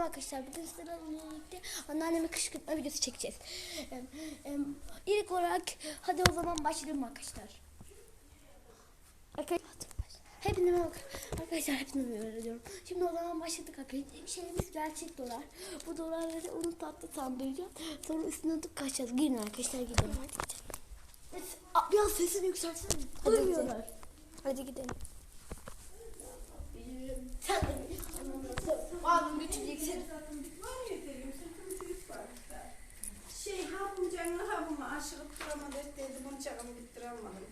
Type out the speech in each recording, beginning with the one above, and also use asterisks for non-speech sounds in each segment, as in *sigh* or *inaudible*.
Arkadaşlar bugün sizlerle birlikte anneanneme kışkırtma videosu çekeceğiz. Em, em, İlk olarak hadi o zaman başlayalım arkadaşlar. Arkadaşlar hepinize merhaba arkadaşlar hepinize merhaba diyorum. Şimdi o zaman başladık arkadaşlar. Şeyimiz gerçek dolar. Bu dolarları onu tatlı sandıracağız. Sonra üstüne atıp kaçacağız. Girin arkadaşlar gidelim. Hadi gidelim. Biraz sesini yükseltsene. Duymuyorlar. Hadi gidelim. Bitiramadım.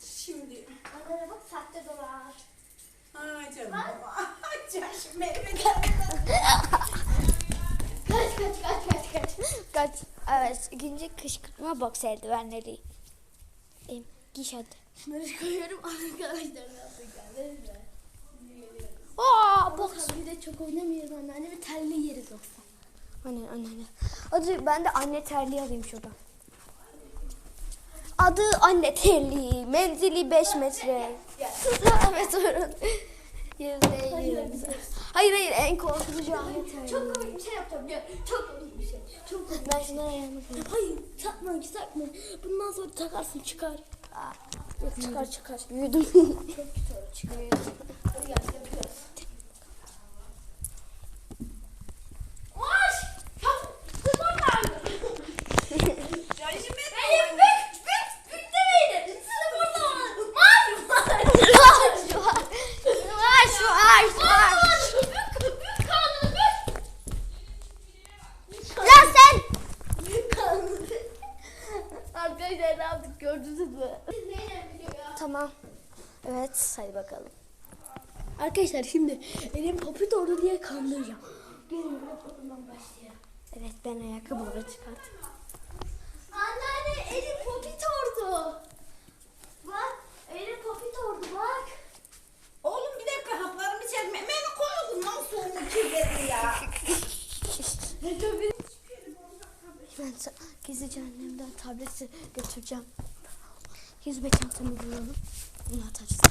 Şimdi Annene bak sahte dolar. ay canım. *laughs* Ay canım benim. Kaç kaç kaç kaç kaç. Kaç. Evet. ikinci kışkırtma boks eldivenleri. Giy hadi. Şunları koyuyorum arkadaşlar ne yapacağız? Aa boks. Bir de çok oynamayız anneanne ve terli yeriz yoksa. Anne anne anne. Hadi ben de anne terliği alayım şuradan. Adı anne terliği. Menzili 5 metre. Yüzde yüz. Hayır hayır en korkutucu anne terliği. Çok komik bir şey yapacağım ya. Çok komik bir şey. Çok komik. Ben şuna ayağımı. Hayır takma ki takma. Bundan sonra takarsın çıkar. Yok çıkar çıkar. Yürüdüm. Çok güzel çıkar. Hadi gel yapıyoruz. Gördünüz mü? Tamam. Evet hadi bakalım. Arkadaşlar şimdi elim popit oldu diye kandıracağım. Gelin buradan başlayalım. Evet ben ayakkabıları çıkart. Anneanne elim popit oldu. Bak elim popit oldu bak. Oğlum bir dakika haplarımı çekme. Beni koyuyorsun lan soğumu kirledi ya. *laughs* Ben sa- gizlice annemden tableti götüreceğim. Yüzme çantamı bulalım. Bunu atarız.